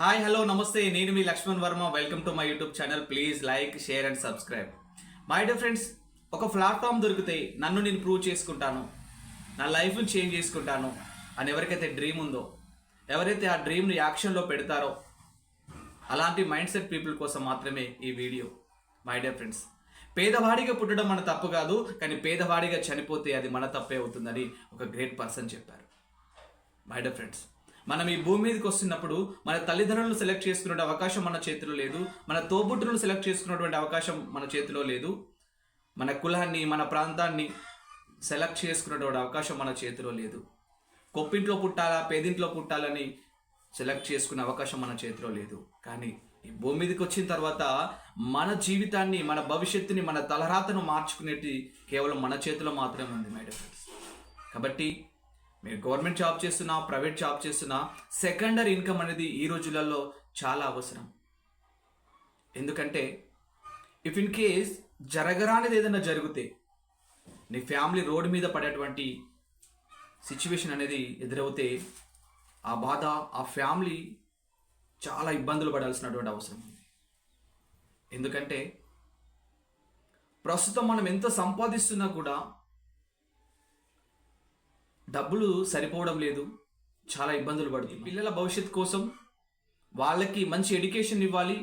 Hi hello నమస్తే. నేను మీ Laxman Varma. Welcome to my YouTube channel please like share and subscribe my dear friends ఒక platform దొరికితే నన్ను నేను ప్రూవ్ చేసుకుంటాను. నా లైఫ్ని చేంజ్ చేసుకుంటాను అని ఎవరికైతే డ్రీమ్ ఉందో ఎవరైతే ఆ డ్రీమ్ని యాక్షన్లో పెడతారో అలాంటి మైండ్ సెట్ పీపుల్ కోసం మాత్రమే ఈ వీడియో మై డియర్ ఫ్రెండ్స్ పేదవాడిగా పుట్టడం మన తప్పు కాదు కానీ పేదవాడిగా చనిపోతే అది మన తప్పే అవుతుందని ఒక గ్రేట్ పర్సన్ చెప్పారు. మై డియర్ ఫ్రెండ్స్ మనం ఈ భూమి మీదకి వస్తున్నప్పుడు మన తల్లిదండ్రులను సెలెక్ట్ చేసుకునే అవకాశం మన చేతిలో లేదు. మన తోబుట్టులను సెలెక్ట్ చేసుకున్నటువంటి అవకాశం మన చేతిలో లేదు. మన కులాన్ని మన ప్రాంతాన్ని సెలెక్ట్ చేసుకునేటువంటి అవకాశం మన చేతిలో లేదు. కొప్పింట్లో పుట్టాలా పేదింట్లో పుట్టాలని సెలెక్ట్ చేసుకునే అవకాశం మన చేతిలో లేదు. కానీ ఈ భూమి మీదకి వచ్చిన తర్వాత మన జీవితాన్ని మన భవిష్యత్తుని మన తలరాతను మార్చుకునేది కేవలం మన చేతిలో మాత్రమే ఉంది మేడం కాబట్టి మీరు గవర్నమెంట్ జాబ్ చేస్తున్నా ప్రైవేట్ జాబ్ చేస్తున్నా సెకండరీ ఇన్కమ్ అనేది ఈ రోజులలో చాలా అవసరం. ఎందుకంటే ఇఫ్ ఇన్ కేస్ జరగరానిది ఏదైనా జరిగితే నీ ఫ్యామిలీ రోడ్డు మీద పడేటువంటి సిచ్యువేషన్ అనేది ఎదురవుతే ఆ బాధ ఆ ఫ్యామిలీ చాలా ఇబ్బందులు పడాల్సినటువంటి అవసరం ఉంది. ఎందుకంటే ప్రస్తుతం మనం ఎంత సంపాదిస్తున్నా కూడా డబ్బులు సరిపోవడం లేదు. చాలా ఇబ్బందులు పడుతుంది. పిల్లల భవిష్యత్తు కోసం వాళ్ళకి మంచి ఎడ్యుకేషన్ ఇవ్వాలి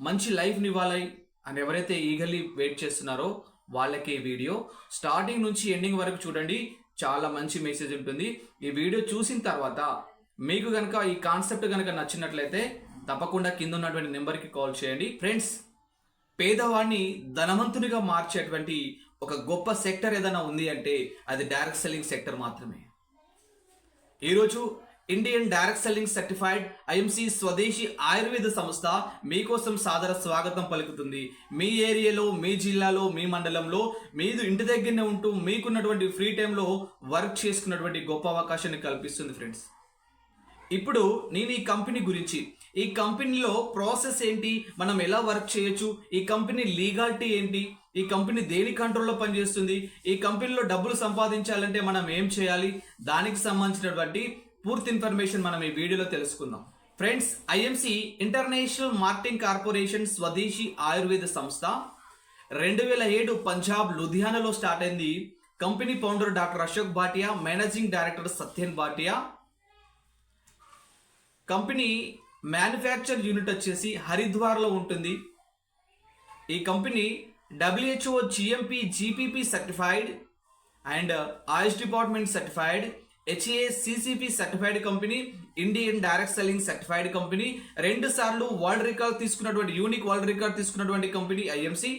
మంచి లైఫ్ని ఇవ్వాలి అని ఎవరైతే ఈగల్లీ వెయిట్ చేస్తున్నారో వాళ్ళకి ఈ వీడియో. స్టార్టింగ్ నుంచి ఎండింగ్ వరకు చూడండి చాలా మంచి మెసేజ్ ఉంటుంది. ఈ వీడియో చూసిన తర్వాత మీకు కనుక ఈ కాన్సెప్ట్ కనుక నచ్చినట్లయితే తప్పకుండా కింద ఉన్నటువంటి నెంబర్కి కాల్ చేయండి. ఫ్రెండ్స్ పేదవాడిని ధనవంతునిగా మార్చేటువంటి ఒక గొప్ప సెక్టర్ ఏదైనా ఉంది అంటే అది డైరెక్ట్ సెల్లింగ్ సెక్టర్ మాత్రమే. ఈరోజు Indian direct selling certified IMC స్వదేశీ ఆయుర్వేద సంస్థ మీకోసం సాదర స్వాగతం పలుకుతుంది. మీ ఏరియాలో మీ జిల్లాలో మీ మండలంలో మీరు ఇంటి దగ్గరనే ఉంటూ మీకున్నటువంటి ఫ్రీ టైంలో వర్క్ చేసుకున్నటువంటి గొప్ప అవకాశాన్ని కల్పిస్తుంది ఫ్రెండ్స్ ఇప్పుడు నేను ఈ కంపెనీ గురించి ఈ కంపెనీలో ప్రాసెస్ ఏంటి మనం ఎలా వర్క్ చేయొచ్చు ఈ కంపెనీ లీగాలిటీ ఏంటి ఈ కంపెనీ దేని కంట్రోల్లో పనిచేస్తుంది? ఈ కంపెనీలో డబ్బులు సంపాదించాలంటే మనం ఏం చేయాలి? దానికి సంబంధించినటువంటి పూర్తి ఇన్ఫర్మేషన్ మనం ఈ వీడియోలో తెలుసుకుందాం. Friends IMC international marketing corporation స్వదేశీ ఆయుర్వేద సంస్థ రెండు వేల ఏడు పంజాబ్ లుధియానాలో స్టార్ట్ అయింది. Company founder doctor Ashok Bhatia managing director Satyan Bhatia. Company manufacture unit వచ్చేసి హరిద్వార్లో ఉంటుంది. ఈ company WHO GMP GPP certified and AYUSH department certified HACCP certified company Indian direct selling certified company రెండు సార్లు వరల్డ్ రికార్డ్ తీసుకున్నటువంటి unique world record తీసుకున్నటువంటి company IMC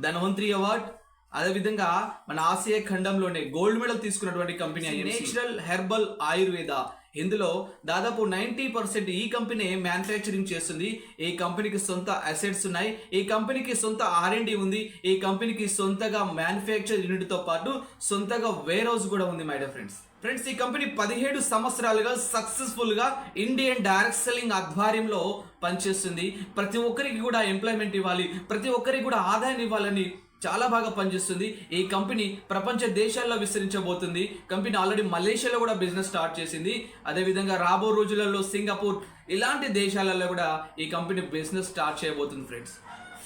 Dhanvantari award అదేవిధంగా మన ఆసియా ఖండంలోనే గోల్డ్ మెడల్ తీసుకున్నటువంటి కంపెనీ నేచురల్ హెర్బల్ ఆయుర్వేద ఇందులో దాదాపు ninety percent ఈ కంపెనీ మ్యానుఫ్యాక్చరింగ్ చేస్తుంది. ఈ కంపెనీకి సొంత అసెట్స్ ఉన్నాయి. ఈ కంపెనీకి సొంత ఆర్ఎండి ఉంది. ఈ కంపెనీకి సొంతగా మ్యానుఫ్యాక్చర్ యూనిట్తో పాటు సొంతగా వేర్ హౌస్ కూడా ఉంది మై డియర్ ఫ్రెండ్స్ ఫ్రెండ్స్ ఈ కంపెనీ పదిహేడు సంవత్సరాలుగా సక్సెస్ఫుల్గా ఇండియన్ డైరెక్ట్ సెల్లింగ్ ఆధ్వర్యంలో పనిచేస్తుంది. ప్రతి ఒక్కరికి కూడా ఎంప్లాయ్మెంట్ ఇవ్వాలి. ప్రతి ఒక్కరికి కూడా ఆదాయం ఇవ్వాలని చాలా బాగా పనిచేస్తుంది. ఈ కంపెనీ ప్రపంచ దేశాల్లో విస్తరించబోతుంది. కంపెనీ ఆల్రెడీ మలేషియాలో కూడా బిజినెస్ స్టార్ట్ చేసింది. అదేవిధంగా రాబో రోజులలో సింగపూర్ ఇలాంటి దేశాలలో కూడా ఈ కంపెనీ బిజినెస్ స్టార్ట్ చేయబోతుంది ఫ్రెండ్స్.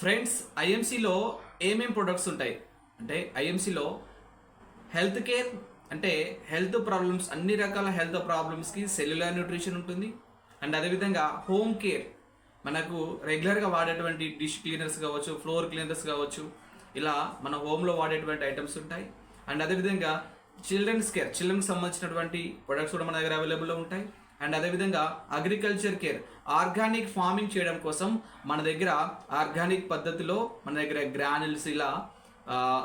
ఫ్రెండ్స్ ఐఎంసీలో ఏమేం ప్రొడక్ట్స్ ఉంటాయి? అంటే ఐఎంసీలో హెల్త్ కేర్ అంటే హెల్త్ ప్రాబ్లమ్స్ అన్ని రకాల హెల్త్ ప్రాబ్లమ్స్కి సెల్యులర్ న్యూట్రిషన్ ఉంటుంది. అండ్ అదేవిధంగా హోమ్ కేర్ మనకు రెగ్యులర్గా వాడేటువంటి డిష్ క్లీనర్స్ కావచ్చు ఫ్లోర్ క్లీనర్స్ కావచ్చు ఇలా మన హోమ్లో వాడేటువంటి ఐటమ్స్ ఉంటాయి. అండ్ అదేవిధంగా చిల్డ్రన్స్ కేర్ చిల్డ్రన్కి సంబంధించినటువంటి ప్రొడక్ట్స్ కూడా మన దగ్గర అవైలబుల్లో ఉంటాయి. అండ్ అదేవిధంగా అగ్రికల్చర్ కేర్ ఆర్గానిక్ ఫార్మింగ్ చేయడం కోసం మన దగ్గర ఆర్గానిక్ పద్ధతిలో మన దగ్గర గ్రానిల్స్ ఇలా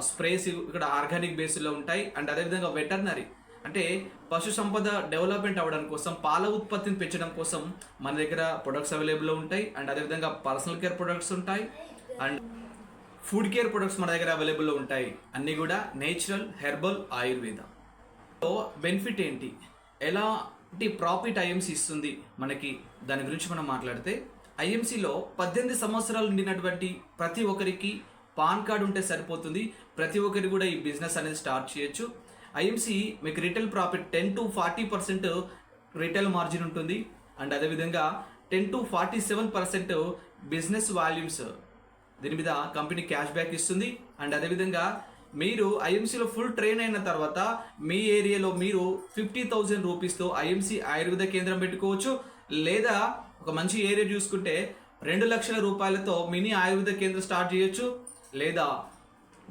స్ప్రేస్ ఇక్కడ ఆర్గానిక్ బేస్లో ఉంటాయి. అండ్ అదేవిధంగా వెటర్నరీ అంటే పశు సంపద డెవలప్మెంట్ అవ్వడం కోసం పాల ఉత్పత్తిని పెంచడం కోసం మన దగ్గర ప్రొడక్ట్స్ అవైలబుల్లో ఉంటాయి. అండ్ అదేవిధంగా పర్సనల్ కేర్ ప్రొడక్ట్స్ ఉంటాయి. అండ్ ఫుడ్ కేర్ ప్రొడక్ట్స్ మన దగ్గర అవైలబుల్లో ఉంటాయి. అన్నీ కూడా natural herbal Ayurveda. So benefit ఏంటి? ఎలాంటి ప్రాఫిట్ ఐఎంసీ ఇస్తుంది? మనకి దాని గురించి మనం మాట్లాడితే ఐఎంసీలో పద్దెనిమిది సంవత్సరాలు నిండినటువంటి ప్రతి ఒక్కరికి పాన్ కార్డ్ ఉంటే సరిపోతుంది. ప్రతి ఒక్కరికి కూడా ఈ బిజినెస్ అనేది స్టార్ట్ చేయొచ్చు. ఐఎంసీ మీకు retail profit ten to forty percent retail margin ఉంటుంది. అండ్ అదేవిధంగా ten to forty seven percent business volumes దీని మీద కంపెనీ క్యాష్ బ్యాక్ ఇస్తుంది. అండ్ అదేవిధంగా మీరు ఐఎంసీలో ఫుల్ ట్రైన్ అయిన తర్వాత మీ ఏరియాలో మీరు ఫిఫ్టీ థౌజండ్ రూపీస్తో ఐఎంసీ ఆయుర్వేద కేంద్రం పెట్టుకోవచ్చు. లేదా ఒక మంచి ఏరియా చూసుకుంటే రెండు లక్షల రూపాయలతో మినీ ఆయుర్వేద కేంద్రం స్టార్ట్ చేయొచ్చు. లేదా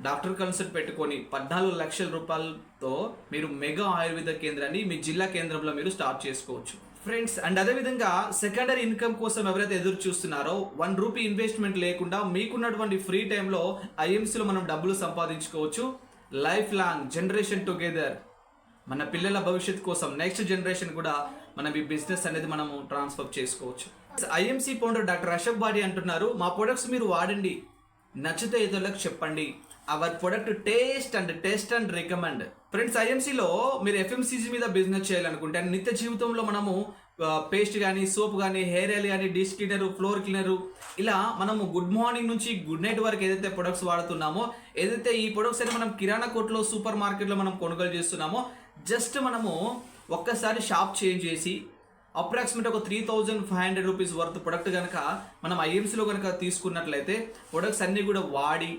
డాక్టర్ కన్సల్ట్ పెట్టుకొని పద్నాలుగు లక్షల రూపాయలతో మీరు మెగా ఆయుర్వేద కేంద్రాన్ని మీ జిల్లా కేంద్రంలో మీరు స్టార్ట్ చేసుకోవచ్చు. ఫ్రెండ్స్ అండ్ అదేవిధంగా సెకండరీ ఇన్కమ్ కోసం ఎవరైతే ఎదురు చూస్తున్నారో వన్ రూపీ ఇన్వెస్ట్మెంట్ లేకుండా మీకున్నటువంటి ఫ్రీ టైంలో ఐఎంసీలో మనం డబ్బులు సంపాదించుకోవచ్చు. Life long generation together. మన పిల్లల భవిష్యత్ కోసం నెక్స్ట్ జనరేషన్ కూడా మనం ఈ బిజినెస్ అనేది మనము ట్రాన్స్ఫర్ చేసుకోవచ్చు. ఐఎంసీ ఫౌండర్ డాక్టర్ అశోక్ బాడీ అంటున్నారు మా ప్రొడక్ట్స్ మీరు వాడండి. నచ్చితే ఇతరులకు చెప్పండి. Our product taste and taste and recommend friends ఐఎంసీలో మీరు ఎఫ్ఎంసీజీ మీద బిజినెస్ చేయాలనుకుంటే నిత్య జీవితంలో మనము పేస్ట్ కానీ సోప్ కానీ హెయిర్ ఆయిల్ కానీ డిష్ క్లీనర్ ఫ్లోర్ క్లీనరు ఇలా మనము గుడ్ మార్నింగ్ నుంచి గుడ్ నైట్ వరకు ఏదైతే ప్రొడక్ట్స్ వాడుతున్నామో ఏదైతే ఈ ప్రొడక్ట్స్ అయితే మనం కిరాణా కొట్లో సూపర్ మార్కెట్లో మనం కొనుగోలు చేస్తున్నామో జస్ట్ మనము ఒక్కసారి షాప్ చేంజ్ చేసి అప్రాక్సిమేట్ ఒక three thousand five hundred rupees worth product కనుక మనం ఐఎంసీలో కనుక తీసుకున్నట్లయితే ప్రొడక్ట్స్ అన్నీ కూడా వాడి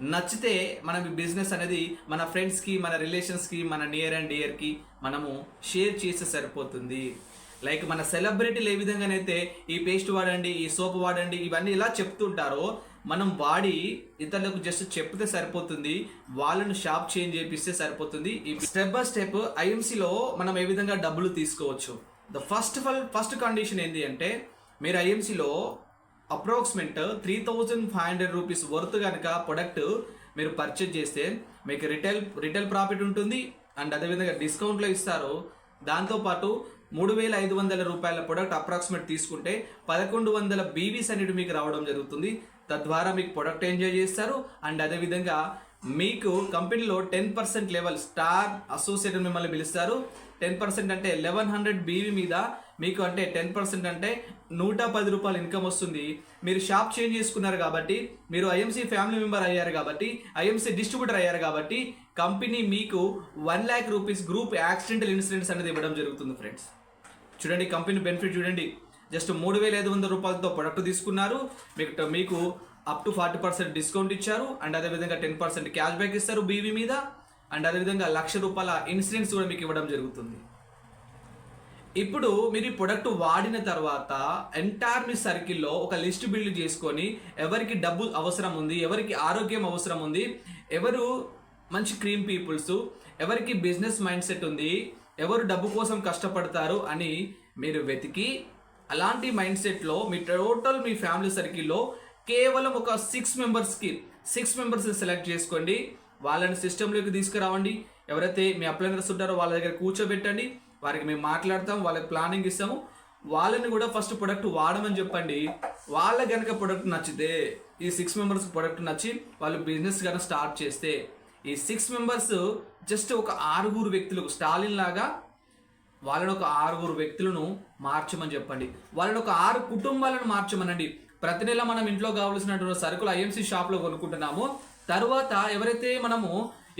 నచ్చితే మనం ఈ బిజినెస్ అనేది మన ఫ్రెండ్స్కి మన రిలేషన్స్కి మన నియర్ అండ్ డియర్కి మనము షేర్ చేస్తే సరిపోతుంది. లైక్ మన సెలబ్రిటీలు ఏ విధంగానైతే ఈ పేస్ట్ వాడండి ఈ సోప్ వాడండి ఇవన్నీ ఇలా చెప్తుంటారో మనం వాడి ఇతరులకు జస్ట్ చెప్తే సరిపోతుంది వాళ్ళను షాప్ చేంజ్ చేపిస్తే సరిపోతుంది. ఈ స్టెప్ బై స్టెప్ ఐఎంసీలో మనం ఏ విధంగా డబ్బులు తీసుకోవచ్చు? The first of all first condition ఏంటి అంటే మీరు ఐఎంసీలో approximate three thousand five hundred rupees worth కనుక ప్రొడక్ట్ మీరు పర్చేజ్ చేస్తే మీకు రిటైల్ రిటైల్ ప్రాఫిట్ ఉంటుంది. అండ్ అదేవిధంగా డిస్కౌంట్లో ఇస్తారు. దాంతోపాటు మూడు వేల ఐదు వందల రూపాయల ప్రొడక్ట్ అప్రాక్సిమేట్ తీసుకుంటే పదకొండు వందల బీవీస్ అనేది మీకు రావడం జరుగుతుంది. తద్వారా మీకు ప్రొడక్ట్ ఎంజాయ్ చేస్తారు. అండ్ అదేవిధంగా మీకు కంపెనీలో ten percent level star associate మిమ్మల్ని పిలుస్తారు. టెన్ పర్సెంట్ అంటే లెవెన్ హండ్రెడ్ బీవీ మీద మీకు అంటే టెన్ పర్సెంట్ అంటే నూట పది రూపాయలు ఇన్కమ్ వస్తుంది. మీరు షాప్ చేంజ్ చేసుకున్నారు కాబట్టి మీరు ఐఎంసీ ఫ్యామిలీ మెంబర్ అయ్యారు కాబట్టి ఐఎంసీ డిస్ట్రిబ్యూటర్ అయ్యారు కాబట్టి కంపెనీ మీకు one lakh rupees group accidental insurance అనేది ఇవ్వడం జరుగుతుంది ఫ్రెండ్స్ చూడండి కంపెనీ బెనిఫిట్ చూడండి. జస్ట్ మూడు వేల ఐదు వందల రూపాయలతో ప్రొడక్ట్ తీసుకున్నారు. మీకు మీకు up to forty percent discount ఇచ్చారు. అండ్ అదేవిధంగా టెన్ పర్సెంట్ క్యాష్ బ్యాక్ ఇస్తారు బీవీ మీద. అండ్ అదేవిధంగా లక్ష రూపాయల ఇన్సూరెన్స్ కూడా మీకు ఇవ్వడం జరుగుతుంది. ఇప్పుడు మీరు ఈ ప్రొడక్ట్ వాడిన తర్వాత ఎంటైర్ మీ సర్కిల్లో ఒక లిస్ట్ బిల్డ్ చేసుకొని ఎవరికి డబ్బు అవసరం ఉంది ఎవరికి ఆరోగ్యం అవసరం ఉంది ఎవరు మంచి క్రీమ్ పీపుల్స్ ఎవరికి బిజినెస్ మైండ్ సెట్ ఉంది ఎవరు డబ్బు కోసం కష్టపడతారు అని మీరు వెతికి అలాంటి మైండ్ సెట్లో మీ టోటల్ మీ ఫ్యామిలీ సర్కిల్లో కేవలం ఒక సిక్స్ మెంబర్స్కి సిక్స్ మెంబర్స్ సెలెక్ట్ చేసుకోండి. వాళ్ళని సిస్టంలోకి తీసుకురావండి. ఎవరైతే మీ అప్లైనర్స్ ఉంటారో వాళ్ళ దగ్గర కూర్చోబెట్టండి. వారికి మేము మాట్లాడతాం వాళ్ళకి ప్లానింగ్ ఇస్తాము. వాళ్ళని కూడా ఫస్ట్ ప్రొడక్ట్ వాడమని చెప్పండి. వాళ్ళ కనుక ప్రొడక్ట్ నచ్చితే ఈ సిక్స్ మెంబర్స్ ప్రొడక్ట్ నచ్చి వాళ్ళు బిజినెస్ కనుక స్టార్ట్ చేస్తే ఈ సిక్స్ మెంబర్స్ జస్ట్ ఒక ఆరుగురు వ్యక్తులకు స్టాలిన్ లాగా వాళ్ళని ఒక ఆరుగురు వ్యక్తులను మార్చమని చెప్పండి. వాళ్ళని ఒక ఆరు కుటుంబాలను మార్చమనండి. ప్రతి నెల మనం ఇంట్లో కావలసినటువంటి సరుకులు ఐఎంసీ షాప్లో కొనుక్కుంటున్నాము. తర్వాత ఎవరైతే మనము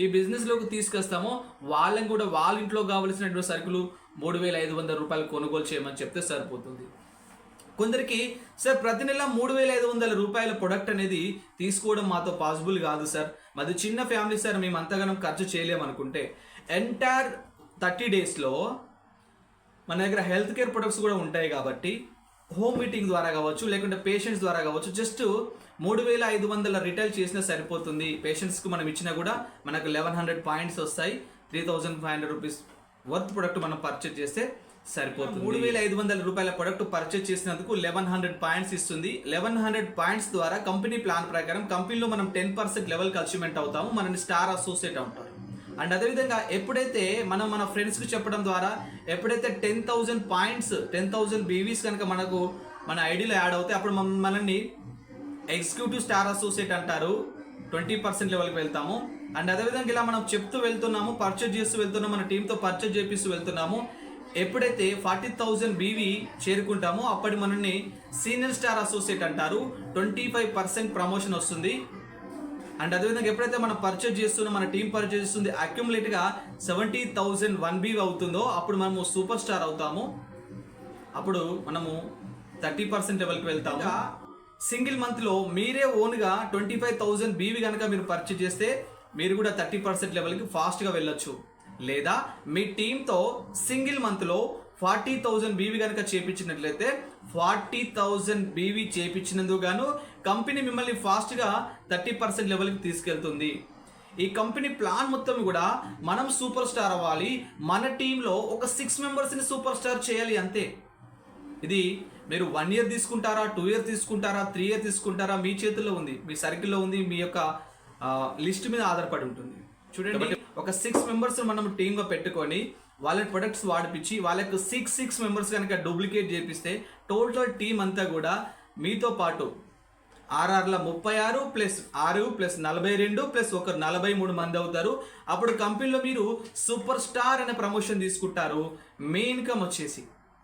ఈ బిజినెస్లోకి తీసుకొస్తామో వాళ్ళని కూడా వాళ్ళ ఇంట్లో కావలసినటువంటి సరుకులు మూడు వేల ఐదు వందల రూపాయలు కొనుగోలు చేయమని చెప్తే సరిపోతుంది. కొందరికి సార్ ప్రతి నెల మూడు వేల ఐదు వందల రూపాయల ప్రొడక్ట్ అనేది తీసుకోవడం మాతో పాసిబుల్ కాదు సార్. మాది చిన్న ఫ్యామిలీ సార్. మేము అంతగానం ఖర్చు చేయలేమనుకుంటే ఎంటైర్ థర్టీ డేస్లో మన దగ్గర హెల్త్ కేర్ ప్రొడక్ట్స్ కూడా ఉంటాయి కాబట్టి హోమ్ మీటింగ్ ద్వారా కావచ్చు లేకుంటే పేషెంట్స్ ద్వారా కావచ్చు జస్ట్ మూడు వేల ఐదు వందల రిటైల్ చేసినా సరిపోతుంది. పేషెంట్స్కి మనం ఇచ్చినా కూడా మనకు లెవెన్ హండ్రెడ్ పాయింట్స్ వస్తాయి. Three thousand five hundred rupees worth product మనం పర్చేజ్ చేస్తే సరిపోతుంది. మూడు వేల ఐదు వందల రూపాయల ప్రొడక్ట్ పర్చేజ్ చేసినందుకు లెవెన్ హండ్రెడ్ పాయింట్స్ ఇస్తుంది. లెవెన్ హండ్రెడ్ పాయింట్స్ ద్వారా కంపెనీ ప్లాన్ ప్రకారం కంపెనీలో మనం టెన్ పర్సెంట్ లెవెల్ కన్స్యూమెంట్ అవుతాము. మనని స్టార్ అసోసియేట్ అవుతారు. అండ్ అదేవిధంగా ఎప్పుడైతే మనం మన ఫ్రెండ్స్కి చెప్పడం ద్వారా ఎప్పుడైతే ten thousand points ten thousand BVs కనుక మనకు మన ఐడిలో యాడ్ అవుతాయి అప్పుడు మన- మనల్ని ఎగ్జిక్యూటివ్ స్టార్ అసోసియేట్ అంటారు. ట్వంటీ పర్సెంట్ లెవెల్కి వెళ్తాము. అండ్ అదేవిధంగా ఇలా మనం చెప్తూ వెళ్తున్నాము పర్చేజ్ చేస్తూ వెళ్తున్నాము మన టీంతో పర్చేజ్ చేపిస్తూ వెళ్తున్నాము. ఎప్పుడైతే ఫార్టీ థౌజండ్ బీవీ చేరుకుంటామో అప్పటి మనల్ని సీనియర్ స్టార్ అసోసియేట్ అంటారు. ట్వంటీ ఫైవ్ పర్సెంట్ ప్రమోషన్ వస్తుంది. అండ్ అదేవిధంగా ఎప్పుడైతే మనం పర్చేజ్ చేస్తున్నా మన టీం పర్చేజ్ చేస్తుంది అక్యుములేట్గా సెవెంటీ థౌజండ్ వన్ బీ అవుతుందో అప్పుడు మనము సూపర్ స్టార్ అవుతాము. అప్పుడు మనము థర్టీ పర్సెంట్ లెవెల్కి వెళ్తాము. సింగిల్ మంత్లో మీరే ఓన్గా ట్వంటీ ఫైవ్ థౌజండ్ బీవీ కనుక మీరు పర్చేజ్ చేస్తే మీరు కూడా థర్టీ పర్సెంట్ లెవెల్కి ఫాస్ట్గా వెళ్ళొచ్చు. లేదా మీ టీంతో సింగిల్ మంత్లో ఫార్టీ థౌజండ్ బీవీ కనుక చేపించినట్లయితే ఫార్టీ థౌజండ్ బీవీ చేపించినందుకు గాను కంపెనీ మిమ్మల్ని ఫాస్ట్గా థర్టీ పర్సెంట్ లెవెల్కి తీసుకెళ్తుంది. ఈ కంపెనీ ప్లాన్ మొత్తం కూడా మనం సూపర్ స్టార్ అవ్వాలి. మన టీంలో ఒక సిక్స్ మెంబర్స్ని సూపర్ స్టార్ చేయాలి అంతే. ఇది మీరు వన్ ఇయర్ తీసుకుంటారా టూ ఇయర్ తీసుకుంటారా త్రీ ఇయర్ తీసుకుంటారా మీ చేతుల్లో ఉంది. మీ సర్కిల్లో ఉంది మీ యొక్క లిస్ట్ మీద ఆధారపడి ఉంటుంది. చూడండి ఒక సిక్స్ మెంబర్స్ మనం టీమ్గా పెట్టుకొని వాళ్ళ ప్రొడక్ట్స్ వాడిపించి వాళ్ళకు సిక్స్ సిక్స్ మెంబర్స్ కనుక డూప్లికేట్ చేపిస్తే టోటల్ టీం అంతా కూడా మీతో పాటు ఆర్ఆర్ల ముప్పై ఆరు ప్లస్ ఆరు ప్లస్ నలభై రెండు ప్లస్ ఒక నలభై మూడు మంది అవుతారు. అప్పుడు కంపెనీలో మీరు సూపర్ స్టార్ అనే ప్రమోషన్ తీసుకుంటారు. మీ ఇన్కమ్ వచ్చేసి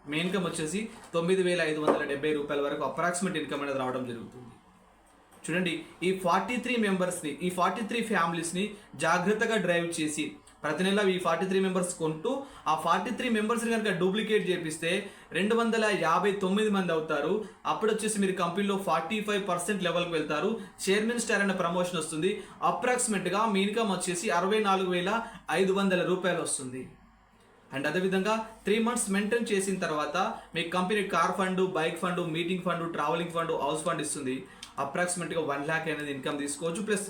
మీ ఇన్కమ్ వచ్చేసి తొమ్మిది వేల ఐదు వందల డెబ్బై రూపాయల వరకు అప్రాక్సిమేట్ ఇన్కమ్ అనేది రావడం జరుగుతుంది. చూడండి ఈ ఫార్టీ త్రీ మెంబర్స్ని ఈ ఫార్టీ త్రీ ఫ్యామిలీస్ని జాగ్రత్తగా డ్రైవ్ చేసి ప్రతి నెల ఈ ఫార్టీ త్రీ మెంబర్స్ కొంటూ ఆ ఫార్టీ త్రీ మెంబర్స్ని కనుక డూప్లికేట్ చేపిస్తే రెండు వందల యాభై తొమ్మిది మంది అవుతారు. అప్పుడు వచ్చేసి మీరు కంపెనీలో ఫార్టీ ఫైవ్ పర్సెంట్ లెవెల్కి వెళ్తారు. చైర్మన్ స్టార్ అనే ప్రమోషన్ వస్తుంది. అప్రాక్సిమేట్గా మీ ఇన్కమ్ వచ్చేసి అరవై నాలుగు వేల ఐదు వందల రూపాయలు వస్తుంది. అండ్ అదేవిధంగా త్రీ మంత్స్ మెయింటైన్ చేసిన తర్వాత మీ company car fund bike fund meeting fund travelling fund house fund ఇస్తుంది. అప్రాక్సిమేట్గా వన్ ల్యాక్ అనేది ఇన్కమ్ తీసుకోవచ్చు. ప్లస్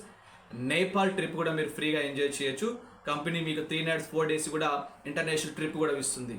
నేపాల్ ట్రిప్ కూడా మీరు ఫ్రీగా ఎంజాయ్ చేయొచ్చు. కంపెనీ మీకు త్రీ నైట్స్ ఫోర్ డేస్ కూడా ఇంటర్నేషనల్ ట్రిప్ కూడా ఇస్తుంది.